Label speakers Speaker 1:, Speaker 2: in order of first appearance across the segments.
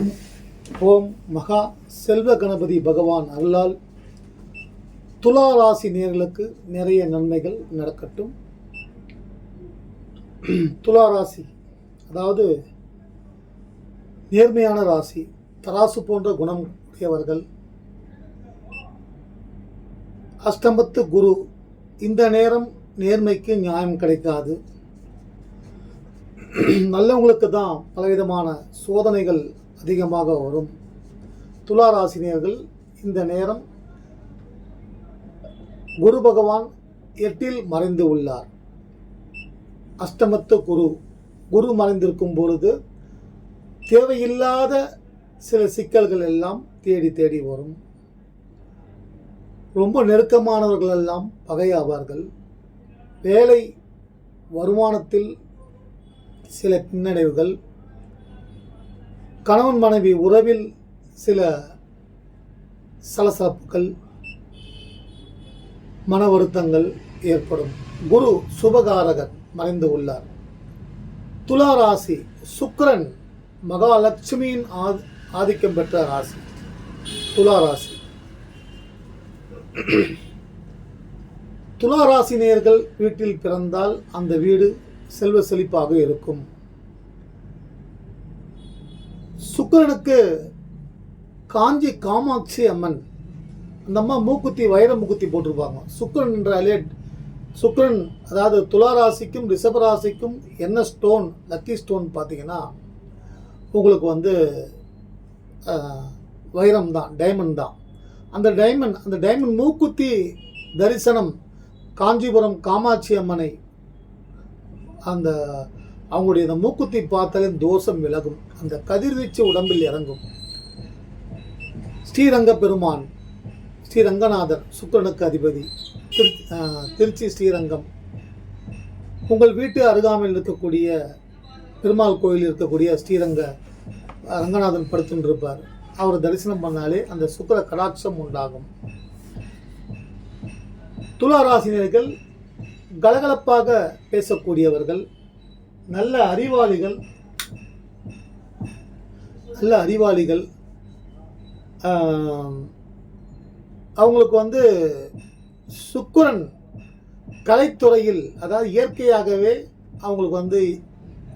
Speaker 1: ஓம் மகா செல்வ கணபதி பகவான் அருளால் துலா ராசி நேர்களுக்கு நிறைய நன்மைகள் நடக்கட்டும். துலா ராசி அதாவது நேர்மையான ராசி தராசு போன்ற குணம் உடையவர்கள். அஷ்டமத்து குரு இந்த நேரம் நேர்மைக்கு நியாயம் கிடைக்காது. நல்லவங்களுக்கு தான் பலவிதமான சோதனைகள் அதிகமாக வரும். துலா ராசினியர்கள் இந்த நேரம் குரு பகவான் எட்டில் மறைந்து உள்ளார். அஷ்டமத்து குரு குரு மறைந்திருக்கும் பொழுது தேவையில்லாத சில சிக்கல்கள் எல்லாம் தேடி தேடி வரும். ரொம்ப நெருக்கமானவர்கள் எல்லாம் பகையாவார்கள். வேலை வருமானத்தில் சில பின்னடைவுகள் கணவன் மனைவி உறவில் சில சலசலப்புகள் மன வருத்தங்கள் ஏற்படும். குரு சுபகாரகர் மறைந்து உள்ளார். துலா ராசி சுக்கரன் மகாலட்சுமியின் ஆ- ஆதிக்கம் பெற்ற ராசி. துலா ராசி. துலா ராசி நேர்கள் வீட்டில் பிறந்தால் அந்த வீடு செல்வ செழிப்பாக இருக்கும். சுக்கரனுக்கு காஞ்சி காமாட்சி அம்மன். அந்த அம்மா மூக்குத்தி வைர மூக்குத்தி போட்டிருப்பாங்க. சுக்கிரன் என்றாலே சுக்கரன் அதாவது துலா ராசிக்கும் என்ன ஸ்டோன் லக்கி ஸ்டோன் பார்த்தீங்கன்னா உங்களுக்கு வந்து வைரம் தான் டைமண்ட் தான். அந்த டைமண்ட் அந்த டைமண்ட் மூக்குத்தி தரிசனம் காஞ்சிபுரம் காமாட்சி அம்மனை அந்த அவங்களுடைய அந்த மூக்குத்தி பார்த்தாலே தோஷம் விலகும். அந்த கதிர்வீச்சு உடம்பில் இறங்கும். ஸ்ரீரங்க பெருமான் ஸ்ரீரங்கநாதர் சுக்கரனுக்கு அதிபதி திரு ஆஹ், திருச்சி ஸ்ரீரங்கம். உங்கள் வீட்டு அருகாமையில் இருக்கக்கூடிய பெருமாள் கோயில் இருக்கக்கூடிய ஸ்ரீரங்க ரங்கநாதன் படுத்துட்டு இருப்பார் அவர் தரிசனம் பண்ணாலே அந்த சுக்கிர கடாட்சம் உண்டாகும். துளாராசினியர்கள் கலகலப்பாக பேசக்கூடியவர்கள் நல்ல அறிவாளிகள் நல்ல அறிவாளிகள் அவங்களுக்கு வந்து சுக்கிரன் கலைத்துறையில் அதாவது இயற்கையாகவே அவங்களுக்கு வந்து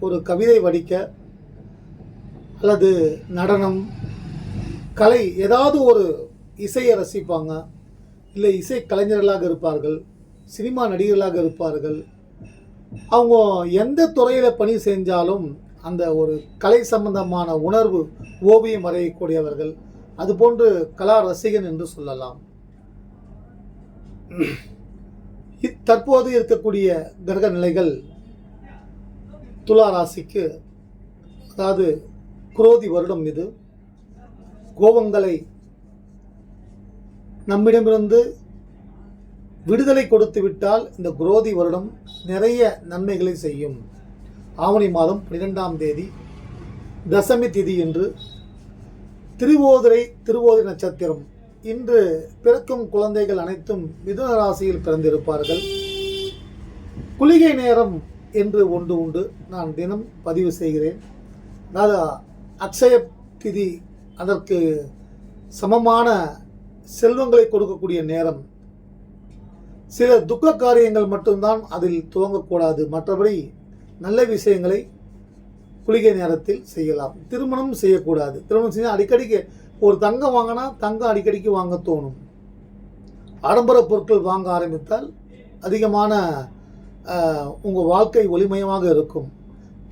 Speaker 1: ஒரு கவிதை வடிக்க அல்லது நடனம் கலை ஏதாவது ஒரு இசையை ரசிப்பாங்க. இல்லை இசை கலைஞர்களாக இருப்பார்கள் சினிமா நடிகர்களாக இருப்பார்கள். அவங்க எந்த துறையில் பணி செஞ்சாலும் அந்த ஒரு கலை சம்பந்தமான உணர்வு ஓவியம் வரையக்கூடியவர்கள் அதுபோன்று கலா ரசிகன் என்று சொல்லலாம். தற்போது இருக்கக்கூடிய கிரக நிலைகள் துலா ராசிக்கு அதாவது குரோதி வருடம் இது. கோபங்களை நம்மிடமிருந்து விடுதலை கொடுத்து விட்டால் இந்த குரோதி வருடம் நிறைய நன்மைகளை செய்யும். ஆவணி மாதம் பன்னிரெண்டாம் தேதி தசமி திதி என்று திருவோதிரை திருவோதிரை நட்சத்திரம். இன்று பிறக்கும் குழந்தைகள் அனைத்தும் மிதுன ராசியில் பிறந்திருப்பார்கள். குளிகை நேரம் என்று ஒன்று உண்டு. நான் தினம் பதிவு செய்கிறேன். அதாவது அக்ஷய திதி அதற்கு சமமான செல்வங்களை கொடுக்கக்கூடிய நேரம். சில துக்க காரியங்கள் மட்டும்தான் அதில் துவங்கக்கூடாது. மற்றபடி நல்ல விஷயங்களை குளிகை நேரத்தில் செய்யலாம். திருமணம் செய்யக்கூடாது. திருமணம் செய்ய அடிக்கடிக்கு ஒரு தங்கம் வாங்கினா தங்கம் அடிக்கடிக்கு வாங்க தோணும். ஆடம்பர பொருட்கள் வாங்க ஆரம்பித்தால் அதிகமான உங்கள் வாழ்க்கை ஒளிமயமாக இருக்கும்.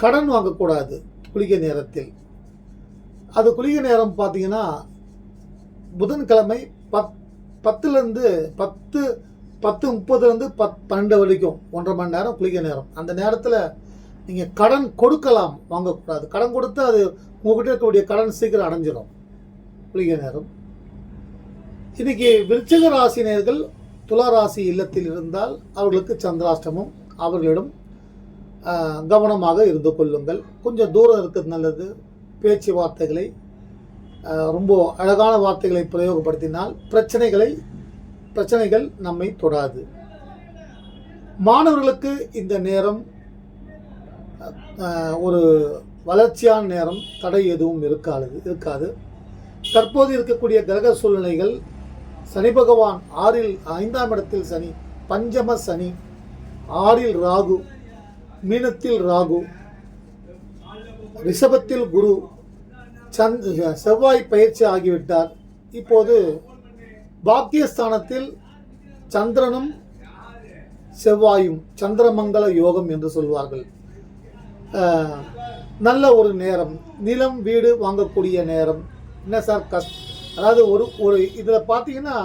Speaker 1: கடன் வாங்கக்கூடாது குளிகை நேரத்தில். அது குளிகை நேரம் பார்த்தீங்கன்னா புதன்கிழமை பத் பத்துலேருந்து பத்து பத்து முப்பதுலேருந்து பத் பன்னெண்டு வரைக்கும் ஒன்றரை மணி நேரம் குளிக்க நேரம். அந்த நேரத்தில் நீங்கள் கடன் கொடுக்கலாம் வாங்கக்கூடாது. கடன் கொடுத்து அது உங்ககிட்ட இருக்கக்கூடிய கடன் சீக்கிரம் அடைஞ்சிடும் குளிக்க நேரம். இன்னைக்கு விருச்சிக ராசினியர்கள் துலா ராசி இல்லத்தில் இருந்தால் அவர்களுக்கு சந்திராஷ்டமம். அவர்களிடம் கவனமாக இருந்து கொள்ளுங்கள். கொஞ்சம் தூரம் இருக்கிறது நல்லது. பேச்சு வார்த்தைகளை ரொம்ப அழகான வார்த்தைகளை பிரயோகப்படுத்தினால் பிரச்சனைகளை பிரச்சனைகள் நம்மை தொடாது. மாணவர்களுக்கு இந்த நேரம் ஒரு வளர்ச்சியான நேரம் தடை எதுவும் இருக்காது இருக்காது. தற்போது இருக்கக்கூடிய கிரக சூழ்நிலைகள் சனி பகவான் ஆறில் ஐந்தாம் இடத்தில் சனி பஞ்சம சனி ஆறில் ராகு மீனத்தில் ராகு ரிஷபத்தில் குரு சந்த் செவ்வாய் பயிற்சி ஆகிவிட்டார். இப்போது பாக்கியஸ்தானத்தில் சந்திரனும் செவ்வாயும் சந்திரமங்கல யோகம் என்று சொல்வார்கள். நல்ல ஒரு நேரம் நிலம் வீடு வாங்கக்கூடிய நேரம். என்ன சார் கஷ் அதாவது ஒரு ஒரு இதில் பார்த்தீங்கன்னா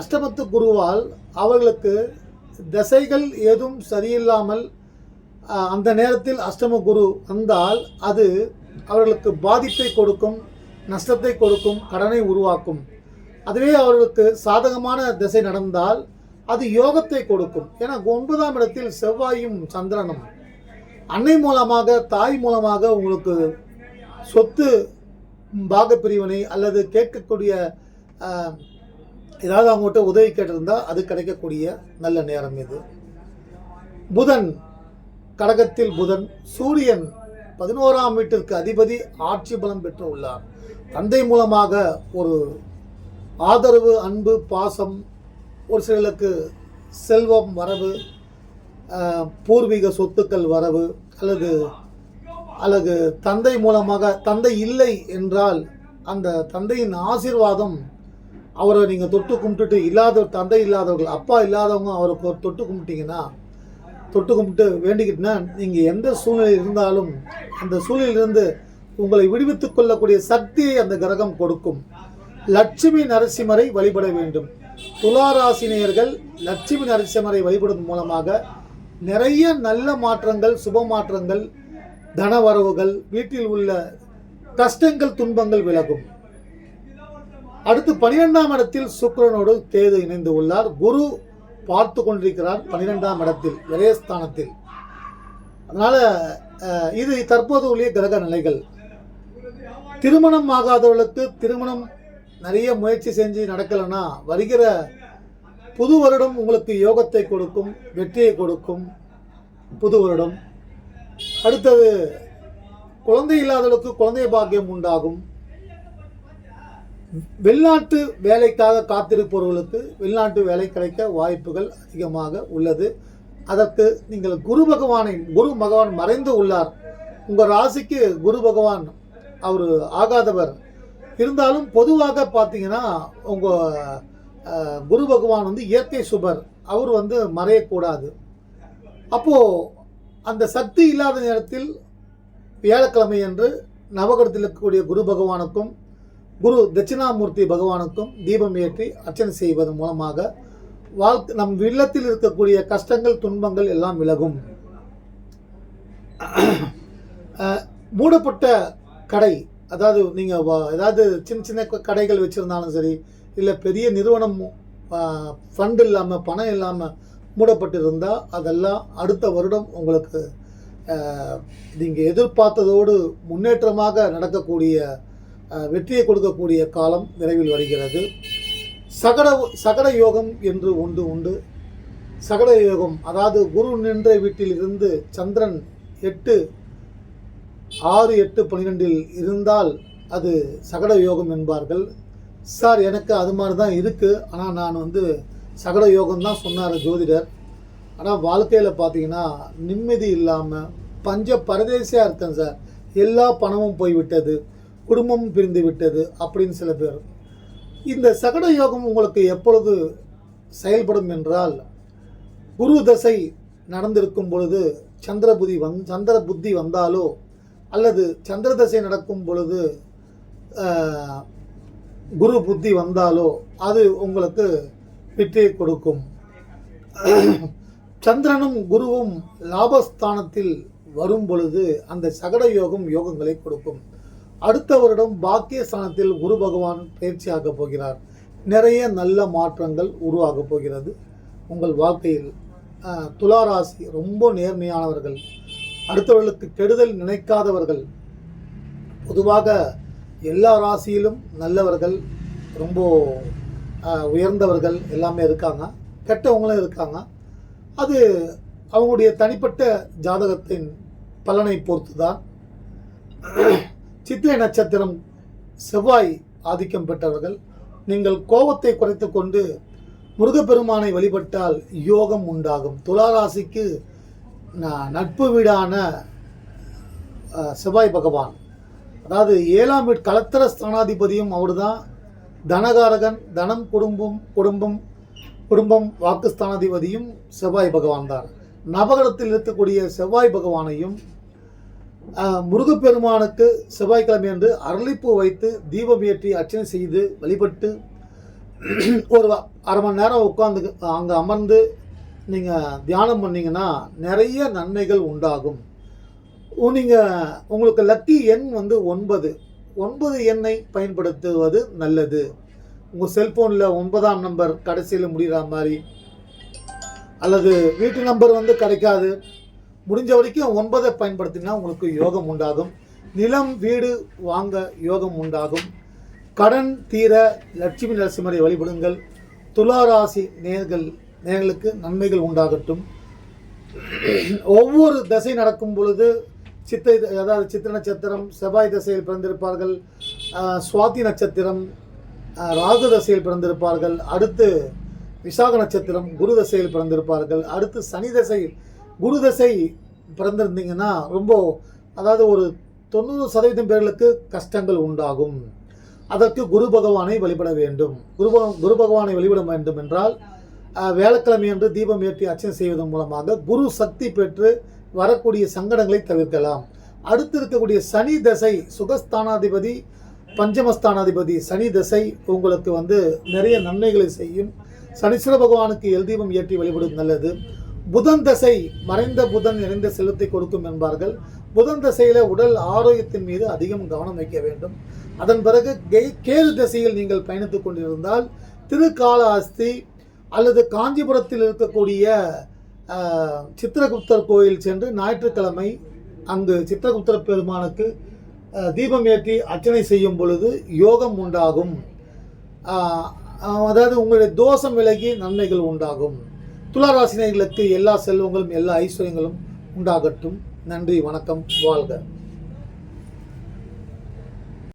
Speaker 1: அஷ்டமத்து குருவால் அவர்களுக்கு திசைகள் ஏதும் சரியில்லாமல் அந்த நேரத்தில் அஷ்டம குரு வந்தால் அது அவர்களுக்கு பாதிப்பை கொடுக்கும் நஷ்டத்தை கொடுக்கும் கடனை உருவாக்கும். அதுவே அவர்களுக்கு சாதகமான திசை நடந்தால் அது யோகத்தை கொடுக்கும். ஏன்னா ஒன்பதாம் இடத்தில் செவ்வாயும் சந்திரனும். அன்னை மூலமாக தாய் மூலமாக உங்களுக்கு சொத்து பாகப்பிரிவினை அல்லது கேட்கக்கூடிய ஏதாவது அவங்ககிட்ட உதவி கேட்டிருந்தால் அது கிடைக்கக்கூடிய நல்ல நேரம் இது. புதன் கடகத்தில் புதன் சூரியன் பதினோராம் வீட்டிற்கு அதிபதி ஆட்சி பலம் பெற்று உள்ளார். தந்தை மூலமாக ஒரு ஆதரவு அன்பு பாசம் ஒரு சிலருக்கு செல்வம் வரவு பூர்வீக சொத்துக்கள் வரவு அல்லது அல்லது தந்தை மூலமாக தந்தை இல்லை என்றால் அந்த தந்தையின் ஆசீர்வாதம் அவரை நீங்கள் தொட்டு கும்பிட்டுட்டு இல்லாத தந்தை இல்லாதவர்கள் அப்பா இல்லாதவங்க அவரை தொட்டு கும்பிட்டீங்கன்னா தொட்டு கும்பிட்டு வேண்டிக்கிட்டுனா நீங்கள் எந்த சூழ்நிலை இருந்தாலும் அந்த சூழ்நிலையிலிருந்து உங்களை விடுவித்துக் கொள்ளக்கூடிய சக்தியை அந்த கிரகம் கொடுக்கும். லட்சுமி நரசிம்மரை வழிபட வேண்டும். துளாராசினியர்கள் லட்சுமி நரசிம்மரை வழிபடும் மூலமாக நிறைய நல்ல மாற்றங்கள் சுப மாற்றங்கள் தனவரவுகள் வீட்டில் உள்ள கஷ்டங்கள் துன்பங்கள் விலகும். அடுத்து பனிரெண்டாம் இடத்தில் சுக்கரனோடு கேது இணைந்து உள்ளார். குரு பார்த்து கொண்டிருக்கிறார் பனிரெண்டாம் இடத்தில் விரயஸ்தானத்தில் ஸ்தானத்தில். அதனால் இது தற்போது உள்ள கிரக நிலைகள். திருமணம் ஆகாதவர்களுக்கு திருமணம் நிறைய முயற்சி செஞ்சு நடக்கலைன்னா வருகிற புது வருடம் உங்களுக்கு யோகத்தை கொடுக்கும் வெற்றியை கொடுக்கும் புது வருடம். அடுத்தது குழந்தை இல்லாதவர்களுக்கு குழந்தை பாக்கியம் உண்டாகும். வெளிநாட்டு வேலைக்காக காத்திருப்பவர்களுக்கு வெளிநாட்டு வேலை கிடைக்க வாய்ப்புகள் அதிகமாக உள்ளது. அதற்கு நீங்கள் குரு பகவானை குரு பகவான் மறைந்து உள்ளார். உங்கள் ராசிக்கு குரு பகவான் அவர் ஆகாதவர். இருந்தாலும் பொதுவாக பார்த்தீங்கன்னா உங்கள் குரு பகவான் வந்து இயற்கை சுபர். அவர் வந்து மறையக்கூடாது. அப்போது அந்த சக்தி இல்லாத நேரத்தில் வியாழக்கிழமை அன்று நவகிரகத்தில் இருக்கக்கூடிய குரு பகவானுக்கும் குரு தட்சிணாமூர்த்தி பகவானுக்கும் தீபம் ஏற்றி அர்ச்சனை செய்வதன் மூலமாக வாழ்க்கை நம் இல்லத்தில் இருக்கக்கூடிய கஷ்டங்கள் துன்பங்கள் எல்லாம் விலகும். மூடப்பட்ட கடை அதாவது நீங்கள் ஏதாவது சின்ன சின்ன கடைகள் வச்சுருந்தாலும் சரி இல்லை பெரிய நிறுவனம் ஃபண்ட் இல்லாமல் பணம் இல்லாமல் மூடப்பட்டிருந்தால் அதெல்லாம் அடுத்த வருடம் உங்களுக்கு நீங்கள் எதிர்பார்த்ததோடு முன்னேற்றமாக நடக்கக்கூடிய வெற்றியை கொடுக்கக்கூடிய காலம் விரைவில் வருகிறது. சகட சகட யோகம் என்று ஒன்று உண்டு. சகட யோகம் அதாவது குரு நின்ற வீட்டில் இருந்து சந்திரன் எட்டு ஆறு எட்டு பன்னிரெண்டில் இருந்தால் அது சகட யோகம் என்பார்கள். சார் எனக்கு அது மாதிரி தான் இருக்குது ஆனால் நான் வந்து சகட யோகம் தான் சொன்னார் ஜோதிடர். ஆனால் வாழ்க்கையில் பார்த்தீங்கன்னா நிம்மதி இல்லாமல் பஞ்ச பரதேசியாக இருக்கேன் சார். எல்லா பணமும் போய்விட்டது குடும்பமும் பிரிந்து விட்டது அப்படின்னு சில பேர். இந்த சகட யோகம் உங்களுக்கு எப்பொழுது செயல்படும் என்றால் குரு தசை நடந்திருக்கும் பொழுது சந்திர புதி வந் சந்திர புத்தி வந்தாலோ அல்லது சந்திர தசை நடக்கும் பொழுது குரு புத்தி வந்தாலோ அது உங்களுக்கு வெற்றியை கொடுக்கும். சந்திரனும் குருவும் லாபஸ்தானத்தில் வரும் பொழுது அந்த சகட யோகம் யோகங்களை கொடுக்கும். அடுத்த வருடம் பாக்கியஸ்தானத்தில் குரு பகவான் பயிற்சியாகப் போகிறார். நிறைய நல்ல மாற்றங்கள் உருவாகப் போகிறது. உங்கள் வாழ்க்கையில் துளாராசி ரொம்ப நேர்மையானவர்கள். அடுத்தவர்களுக்கு கெடுதல் நினைக்காதவர்கள். பொதுவாக எல்லா ராசியிலும் நல்லவர்கள் ரொம்ப உயர்ந்தவர்கள் எல்லாமே இருக்காங்க. கெட்டவங்களும் இருக்காங்க. அது அவங்களுடைய தனிப்பட்ட ஜாதகத்தின் பலனை பொறுத்து தான் சித்திரை நட்சத்திரம் செவ்வாய் ஆதிக்கம் பெற்றவர்கள். நீங்கள் கோபத்தை குறைத்து கொண்டு முருகப்பெருமானை வழிபட்டால் யோகம் உண்டாகும். துளாராசிக்கு நட்பு வீடான செவ்வாய் பகவான். அதாவது ஏழாம் வீட் கலத்தர ஸ்தானாதிபதியும் அவர்தான். தனகாரகன் தனம் குடும்பம் குடும்பம் குடும்பம் வாக்குஸ்தானாதிபதியும் செவ்வாய் பகவான் தான் நவகரத்தில் இருக்கக்கூடிய செவ்வாய் பகவானையும் முருகப்பெருமானுக்கு செவ்வாய்க்கிழமை அன்று அரளிப்பூ வைத்து தீபம் ஏற்றி அர்ச்சனை செய்து வழிபட்டு ஒரு அரை மணி நேரம் உட்காந்து அங்கே அமர்ந்து நீங்கள் தியானம் பண்ணீங்கன்னா நிறைய நன்மைகள் உண்டாகும். நீங்கள் உங்களுக்கு லக்கி எண் வந்து ஒன்பது. ஒன்பது எண்ணை பயன்படுத்துவது நல்லது. உங்கள் செல்ஃபோனில் ஒன்பதாம் நம்பர் கடைசியில் முடிகிற மாதிரி. அல்லது வீட்டு நம்பர் வந்து கிடைக்காது. முடிஞ்ச வரைக்கும் ஒன்பதை பயன்படுத்தினா உங்களுக்கு யோகம் உண்டாகும். நிலம் வீடு வாங்க யோகம் உண்டாகும். கடன் தீர லட்சுமி நரசிம்மரை வழிபடுங்கள். துளாராசி நேர்கள் எங்களுக்கு நன்மைகள் உண்டாகட்டும். ஒவ்வொரு தசை நடக்கும் பொழுது சித்தை அதாவது சித்திர நட்சத்திரம் செவ்வாய் தசையில் பிறந்திருப்பார்கள் சுவாதி நட்சத்திரம் ராகு தசையில் பிறந்திருப்பார்கள் அடுத்து விசாக நட்சத்திரம் குரு தசையில் பிறந்திருப்பார்கள் அடுத்து சனி தசை குரு தசை பிறந்திருந்தீங்கன்னா ரொம்ப அதாவது ஒரு தொண்ணூறு சதவீதம் பேர்களுக்கு கஷ்டங்கள் உண்டாகும். அதற்கு குரு பகவானை வழிபட வேண்டும். குரு குரு பகவானை வழிபட வேண்டும் என்றால் வேலைக்கிழமை என்று தீபம் ஏற்றி அர்ச்சனை செய்வதன் மூலமாக குரு சக்தி பெற்று வரக்கூடிய சங்கடங்களை தவிர்க்கலாம். அடுத்து இருக்கக்கூடிய சனி தசை சுகஸ்தானாதிபதி பஞ்சமஸ்தானாதிபதி சனி தசை உங்களுக்கு வந்து நிறைய நன்மைகளை செய்யும். சனீஸ்வர பகவானுக்கு எல் தீபம் ஏற்றி வழிபடுவது நல்லது. புதன் தசை மறைந்த புதன் நிறைந்த செல்வத்தை கொடுக்கும் என்பார்கள். புதன் தசையில் உடல் ஆரோக்கியத்தின் மீது அதிகம் கவனம் வைக்க வேண்டும். அதன் பிறகு கே- கேது தசையில் நீங்கள் பயணித்துக் கொண்டிருந்தால் திருக்கால அஸ்தி அல்லது காஞ்சிபுரத்தில் இருக்கக்கூடிய சித்திரகுப்தர் கோயில் சென்று ஞாயிற்றுக்கிழமை அங்கு சித்திரகுப்தர் பெருமானுக்கு தீபம் ஏற்றி அர்ச்சனை செய்யும் பொழுது யோகம் உண்டாகும். அதாவது உங்களுடைய தோஷம் விலகி நன்மைகள் உண்டாகும். துளாராசினியர்களுக்கு எல்லா செல்வங்களும் எல்லா ஐஸ்வர்யங்களும் உண்டாகட்டும். நன்றி வணக்கம் வாழ்க.